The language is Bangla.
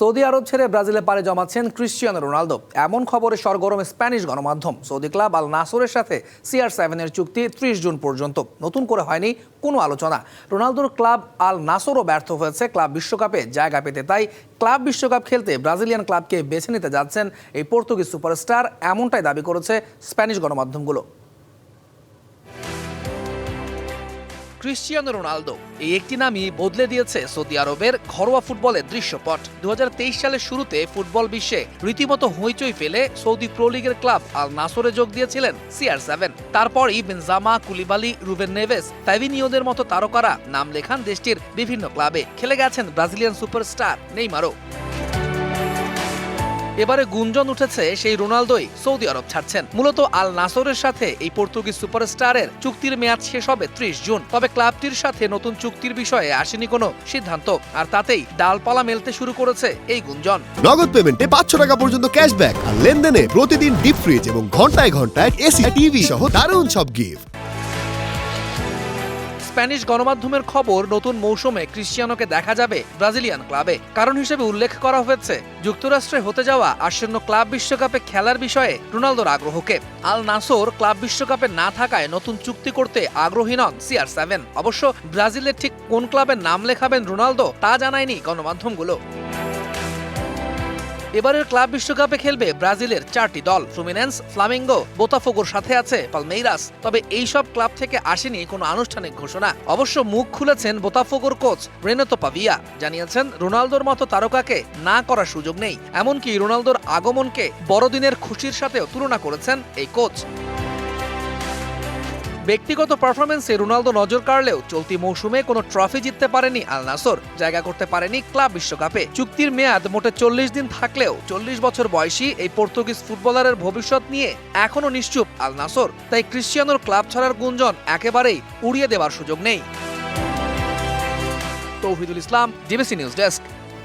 সৌদি আরব ছেড়ে ব্রাজিলে পাড়ি জমাচ্ছেন ক্রিশ্চিয়ানো রোনালদো। এমন খবরে সরগরম স্প্যানিশ গণমাধ্যম, সৌদি ক্লাব আল নাসরের সাথে সিআর সেভেনের চুক্তি ত্রিশ জুন পর্যন্ত। নতুন করে হয়নি কোনো আলোচনা। রোনালদোর ক্লাব আল নাসরও ব্যর্থ হয়েছে ক্লাব বিশ্বকাপে। জায়গা পেতে তাই ক্লাব বিশ্বকাপ খেলতে ব্রাজিলিয়ান ক্লাবকে বেছে নিতে যাচ্ছেন এই পর্তুগিজ সুপারস্টার। এমনটাই দাবি করেছে স্প্যানিশ গণমাধ্যমগুলো। Cristiano Ronaldo. এই একটি নামই বদলে দিয়েছে সৌদি আরবের ঘরোয়া ফুটবলের দৃশ্যপট। দু হাজার তেইশ সালের শুরুতে ফুটবল বিশ্বে রীতিমতো হইচই ফেলে সৌদি প্রো লিগের ক্লাব আল নাসরে যোগ দিয়েছিলেন সিআর সেভেন। তারপরই বেনজামা, কুলিবালি, রুবেন নেভেস ফ্যাভিনিওদের মতো তারকারা নাম লেখান দেশটির বিভিন্ন ক্লাবে। খেলে গেছেন ব্রাজিলিয়ান সুপারস্টার নেইমারও। এবারে গুঞ্জন উঠেছে সেই রোনালদোই সৌদি আরব ছাড়ছেন। মূলত আল নাসরের সাথে এই পর্তুগিজ সুপারস্টারের চুক্তির মেয়াদ শেষ হবে ত্রিশ জুন। তবে ক্লাবটির সাথে নতুন চুক্তির বিষয়ে আসেনি কোনো সিদ্ধান্ত, আর তাতেই ডালপালা মেলতে শুরু করেছে এই গুঞ্জন। নগদ পেমেন্টে পাঁচশো টাকা পর্যন্ত ক্যাশব্যাক আর লেনদেনে প্রতিদিন ডিপ ফ্রিজ এবং ঘন্টায় ঘন্টায় এসি, টিভি সহ দারুণ সব গিফট স্প্যানিশ গণমাধ্যমের খবর নতুন মৌসুমে ক্রিশ্চিয়ানোকে দেখা যাবে ব্রাজিলিয়ান ক্লাবে। কারণ হিসেবে উল্লেখ করা হয়েছে, যুক্তরাষ্ট্রে হতে যাওয়া আসন্ন ক্লাব বিশ্বকাপে খেলার বিষয়ে রোনালদোর আগ্রহকে। আল নাসোর ক্লাব বিশ্বকাপে না থাকায় নতুন চুক্তি করতে আগ্রহী নন সিআর সেভেন। অবশ্য ব্রাজিলের ঠিক কোন ক্লাবের নাম লেখাবেন রোনালদো তা জানায়নি গণমাধ্যমগুলো। এবারের ক্লাব বিশ্বকাপে খেলবে ব্রাজিলের চারটি দল। ফ্লুমিনেন্স, ফ্লামিঙ্গো, বোতাফোগোর সাথে আছে পালমেইরাস। তবে এই সব ক্লাব থেকে আসেনি কোনো আনুষ্ঠানিক ঘোষণা। অবশ্য মুখ খুলেছেন বোতাফোগোর কোচ রেনেতো পাভিয়া। জানিয়েছেন, রোনালদোর মতো তারকাকে না করার সুযোগ নেই। এমনকি রোনালদোর আগমনকে বড়দিনের খুশির সাথেও তুলনা করেছেন এই কোচ। ব্যক্তিগত পারফরমেন্সে রোনালদো নজর কাড়লেও চলতি মৌসুমে কোনো ট্রফি জিততে পারেনি আল নাসর। জায়গা করতে পারেনি ক্লাব বিশ্বকাপে। চুক্তির মেয়াদ মোটে চল্লিশ দিন থাকলেও চল্লিশ বছর বয়সী এই পর্তুগিজ ফুটবলারের ভবিষ্যৎ নিয়ে এখনও নিশ্চুপ আল নাসর। তাই ক্রিশ্চিয়ানোর ক্লাব ছাড়ার গুঞ্জন একেবারেই উড়িয়ে দেওয়ার সুযোগ নেই। Touhidul Islam DBC news desk